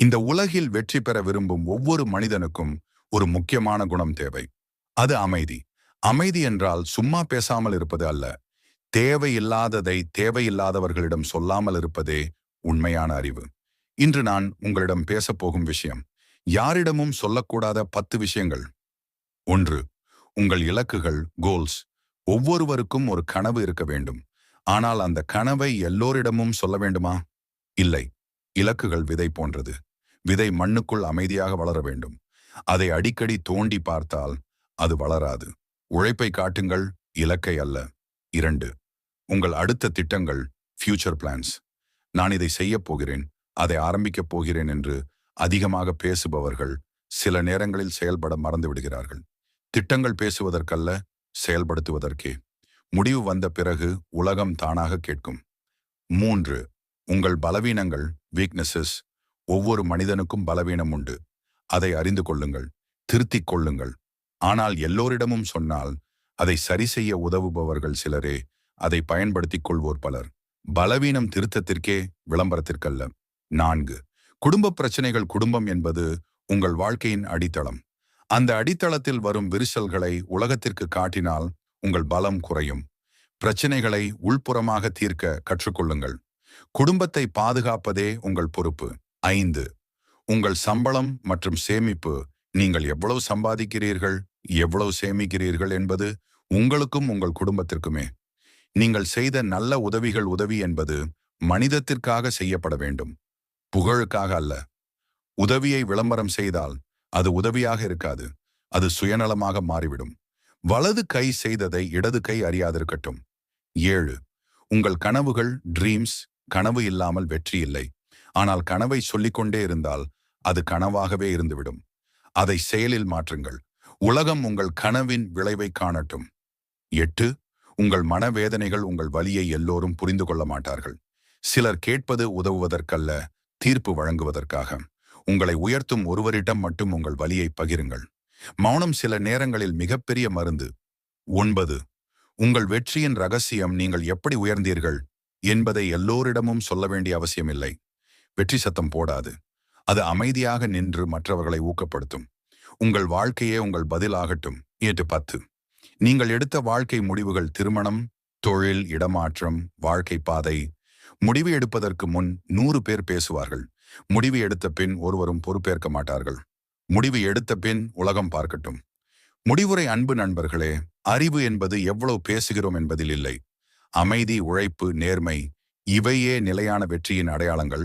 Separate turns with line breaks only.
இந்த உலகில் வெற்றி பெற விரும்பும் ஒவ்வொரு மனிதனுக்கும் ஒரு முக்கியமான குணம் தேவை. அது அமைதி. அமைதி என்றால் சும்மா பேசாமல் இருப்பது அல்ல. தேவையில்லாததை தேவையில்லாதவர்களிடம் சொல்லாமல் இருப்பதே உண்மையான அறிவு. இன்று நான் உங்களிடம் பேசப்போகும் விஷயம். யாரிடமும் சொல்லக்கூடாத பத்து விஷயங்கள். ஒன்று உங்கள் இலக்குகள் கோல்ஸ் ஒவ்வொருவருக்கும் ஒரு கனவு இருக்க வேண்டும். ஆனால் அந்த கனவை எல்லோரிடமும் சொல்ல வேண்டுமா? இல்லை. இலக்குகள் விதை போன்றது. விதை மண்ணுக்குள் அமைதியாக வளர வேண்டும். அதை அடிக்கடி தோண்டி பார்த்தால் அது வளராது. உழைப்பை காட்டுங்கள் இலக்கை அல்ல. இரண்டு உங்கள் அடுத்த திட்டங்கள் ஃபியூச்சர் பிளான்ஸ் நான் இதை செய்யப் போகிறேன் அதை ஆரம்பிக்கப் போகிறேன் என்று அதிகமாக பேசுபவர்கள் சில நேரங்களில் செயல்பட மறந்து விடுகிறார்கள் திட்டங்கள் பேசுவதற்கல்ல செயல்படுத்துவதற்கே. முடிவு வந்த பிறகு உலகம் தானாக கேட்கும். மூன்று உங்கள் பலவீனங்கள் வீக்னஸஸ் ஒவ்வொரு மனிதனுக்கும் பலவீனம் உண்டு. அதை அறிந்து கொள்ளுங்கள் திருத்திக் கொள்ளுங்கள். ஆனால் எல்லோரிடமும் சொன்னால் அதை சரி செய்ய உதவுபவர்கள் சிலரே அதை பயன்படுத்திக் கொள்வோர் பலர். பலவீனம் திருத்தத்திற்கே விளம்பரத்திற்கல்ல. நான்கு. குடும்ப பிரச்சனைகள் குடும்பம் என்பது உங்கள் வாழ்க்கையின் அடித்தளம். அந்த அடித்தளத்தில் வரும் விரிசல்களை உலகத்திற்கு காட்டினால் உங்கள் பலம் குறையும். பிரச்சனைகளை உள்புறமாக தீர்க்க கற்றுக்கொள்ளுங்கள் குடும்பத்தை பாதுகாப்பதே உங்கள் பொறுப்பு. ஐந்து. உங்கள் சம்பளம் மற்றும் சேமிப்பு நீங்கள் எவ்வளவு சம்பாதிக்கிறீர்கள் எவ்வளவு சேமிக்கிறீர்கள் என்பது உங்களுக்கும் உங்கள் குடும்பத்திற்குமே. நீங்கள் செய்த நல்ல உதவிகள் உதவி என்பது மனிதத்திற்காக செய்யப்பட வேண்டும். புகழுக்காக அல்ல. உதவியை விளம்பரம் செய்தால் அது உதவியாக இருக்காது. அது சுயநலமாக மாறிவிடும். வலது கை செய்ததை இடது கை அறியாதிருக்கட்டும். ஏழு. உங்கள் கனவுகள் ட்ரீம்ஸ் கனவு இல்லாமல் வெற்றி இல்லை. ஆனால் கனவை சொல்லிக்கொண்டே இருந்தால் அது கனவாகவே இருந்துவிடும். அதை செயலில் மாற்றுங்கள். உலகம் உங்கள் கனவின் விளைவை காணட்டும். எட்டு உங்கள் மனவேதனைகள் உங்கள் வலியை எல்லோரும் புரிந்து கொள்ள மாட்டார்கள். சிலர் கேட்பது உதவுவதற்கல்ல தீர்ப்பு வழங்குவதற்காக. உங்களை உயர்த்தும் ஒருவரிடம் மட்டும் உங்கள் வலியை பகிருங்கள். மௌனம் சில நேரங்களில் மிகப்பெரிய மருந்து. ஒன்பது உங்கள் வெற்றியின் ரகசியம் நீங்கள் எப்படி உயர்ந்தீர்கள் என்பதை எல்லோரிடமும் சொல்ல வேண்டிய அவசியமில்லை. வெற்றி சத்தம் போடாது. அது அமைதியாக நின்று மற்றவர்களை ஊக்கப்படுத்தும். உங்கள் வாழ்க்கையே உங்கள் பதிலாகட்டும் ஏட்டு பத்து. நீங்கள் எடுத்த வாழ்க்கை முடிவுகள் திருமணம் தொழில் இடமாற்றம் வாழ்க்கை பாதை. முடிவு எடுப்பதற்கு முன் நூறு பேர் பேசுவார்கள். முடிவு எடுத்த பின் ஒருவரும் பொறுப்பேற்க மாட்டார்கள். முடிவு எடுத்த பின் உலகம் பார்க்கட்டும். முடிவுரை அன்பு நண்பர்களே அறிவு என்பது எவ்வளவு பேசுகிறோம் என்பதில் இல்லை. அமைதி உழைப்பு நேர்மை இவையே நிலையான வெற்றியின் அடையாளங்கள்.